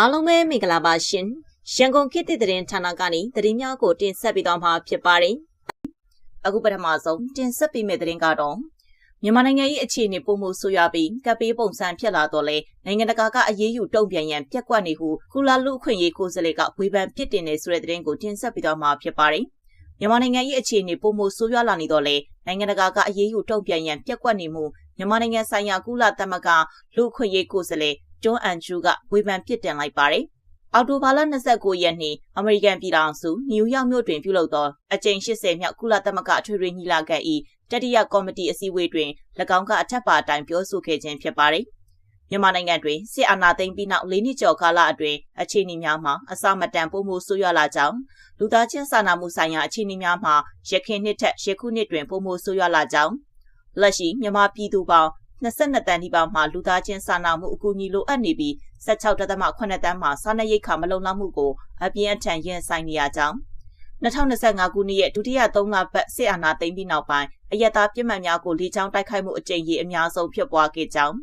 အားလုံးပဲမင်္ဂလာပါရှင်ရန်ကုန်ခေတ်သစ်သတင်းဌာနကနေသတင်းများကိုတင်ဆက်ပေးသွားမှာဖြစ်ပါတယ်အခုပထမဆုံးတင်ဆက်ပေးမယ့်သတင်းကတော့မြန်မာနိုင်ငံရဲ့အခြေအနေပုံမှုဆိုရပြီးကပ်ပေးပုံစံဖြစ်လာတော့လေနိုင်ငံတကာကအရေးယူတုံ့ပြန်ရန်ပြက်ကွက်နေဟုကုလာလူအခွင့်ရေးကိုယ်စားလှယ်ကဝေဖန်ပြစ်တင်နေဆိုတဲ့သတင်းကိုတင်ဆက်ပေးသွားမှာဖြစ်ပါတယ်မြန်မာနိုင်ငံရဲ့အခြေအနေပုံမှုဆိုးရွားလာနေတော့လေနိုင်ငံတကာကအရေးယူတုံ့ပြန်ရန်ပြက်ကွက်နေမှုမြန်မာနိုင်ငံဆိုင်ရာကုလသမဂ္ဂလူအခွင့်ရေးကိုယ်စားလှယ် ဂျွန်အန်ဂျူကဝေဖန်ပြစ်တင်လိုက်ပါတယ်။အော်တိုဘာလ29ရက်နေ့အမေရိကန်ပြည်ထောင်စုနယူးယောက်မြို့တွင်ပြုလုပ်သောအကြိမ်80မြောက်ကုလသမဂ္ဂအထွေထွေညီလာခံ၏တတိယကော်မတီအစည်းအဝေးတွင်၎င်းကအထက်ပါအတိုင်းပြောဆိုခဲ့ခြင်းဖြစ်ပါတယ်။မြန်မာနိုင်ငံတွင်စစ်အာဏာသိမ်းပြီးနောက်၄နှစ်ကျော်ကာလအတွင်းအခြေအနေများမှာအစမတန်ပုံမှုဆိုးရွားလာကြောင်းလူသားချင်းစာနာမှုဆိုင်ရာအခြေအနေများမှာရခိုင်နှစ်ထက်ယခုနှစ်တွင်ပုံမှုဆိုးရွားလာကြောင်းလက်ရှိမြန်မာပြည်သူပေါင်း 22တန်းဒီပါမှာလူသားချင်းစာနာမှုအကူအညီလိုအပ်နေပြီး16.8တန်းမှာစားနပ်ရိက္ခာမလုံလောက်မှုကိုအပြင်းအထန်ရင်ဆိုင်နေရကြောင်း2025ခုနှစ်ရဲ့ဒုတိယ3လပတ်စစ်အာဏာသိမ်းပြီးနောက်ပိုင်းအယက်သားပြစ်မှတ်များကိုလေကြောင်းတိုက်ခိုက်မှုအကြိမ်ကြီးအများဆုံးဖြစ်ပွားခဲ့ကြောင်း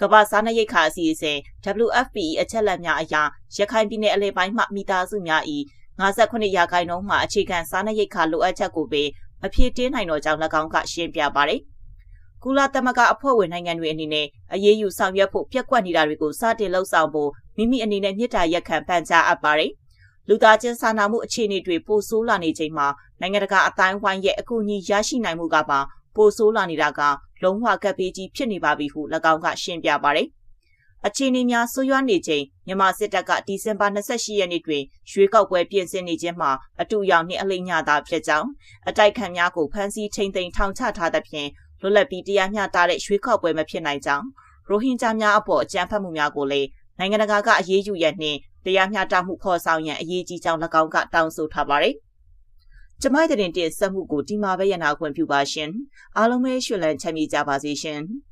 ကမ္ဘာစားနပ်ရိက္ခာအစီအစဉ် WFP အချက်လက်များအရရခိုင်ပြည်နယ်အလဲပိုင်းမှမိသားစုများ၏58ရာခိုင်နှုန်းမှအခြေခံစားနပ်ရိက္ခာလိုအပ်ချက်ကိုပင်မဖြည့်တင်းနိုင်တော့ကြောင်း၎င်းကရှင်းပြပါတယ်။ ကုလသမဂ္ဂအဖွဲ့ဝင်နိုင်ငံတွေအနေနဲ့အရေးယူဆောင်ရွက်ဖို့ပြက်ကွက်နေတာတွေကိုစတင်လှုပ်ဆောင်ဖို့မိမိအနေနဲ့မြစ်တာရက်ခံပန်ကြားအပ်ပါတယ်။လူသားချင်းစာနာမှုအခြေအနေတွေပိုဆိုးလာနေချိန်မှာနိုင်ငံတကာအတိုင်းဝိုင်းရဲ့အကူအညီရရှိနိုင်မှုကပါပိုဆိုးလာနေတာကလုံးဝကပ်ပေးကြီးဖြစ်နေပါပြီဟု၎င်းကရှင်းပြပါတယ်။အခြေအနေများဆိုးရွားနေချိန်မြန်မာစစ်တပ်ကဒီဇင်ဘာ28ရက်နေ့တွင်ရွေးကောက်ပွဲပြင်ဆင်နေခြင်းမှာအတူရောက်နှင့်အလိမ့်ညသာဖြစ်ကြောင်းအတိုက်ခံများကိုဖမ်းဆီးထိန်သိမ်းထောင်ချထားသဖြင့် လွတ်လပ်ပြီးတရားမျှတတဲ့ရွေးကောက်ပွဲမဖြစ်နိုင်ကြောင်းရိုဟင်ဂျာများအပေါ်အကြမ်းဖက်မှုများကိုလည်းနိုင်ငံတကာကအရေးယူရနှင့်တရားမျှတမှုဖော်ဆောင်ရန်အရေးကြီးကြောင်း၎င်းကတောင်းဆိုထားပါတယ်။ကျမိုက်တဲ့တင်ဆက်မှုကိုဒီမှာပဲရနာခွင့်ပြုပါရှင်။အားလုံးပဲရှင်လန်းချမ်းမြေ့ကြပါစေရှင်။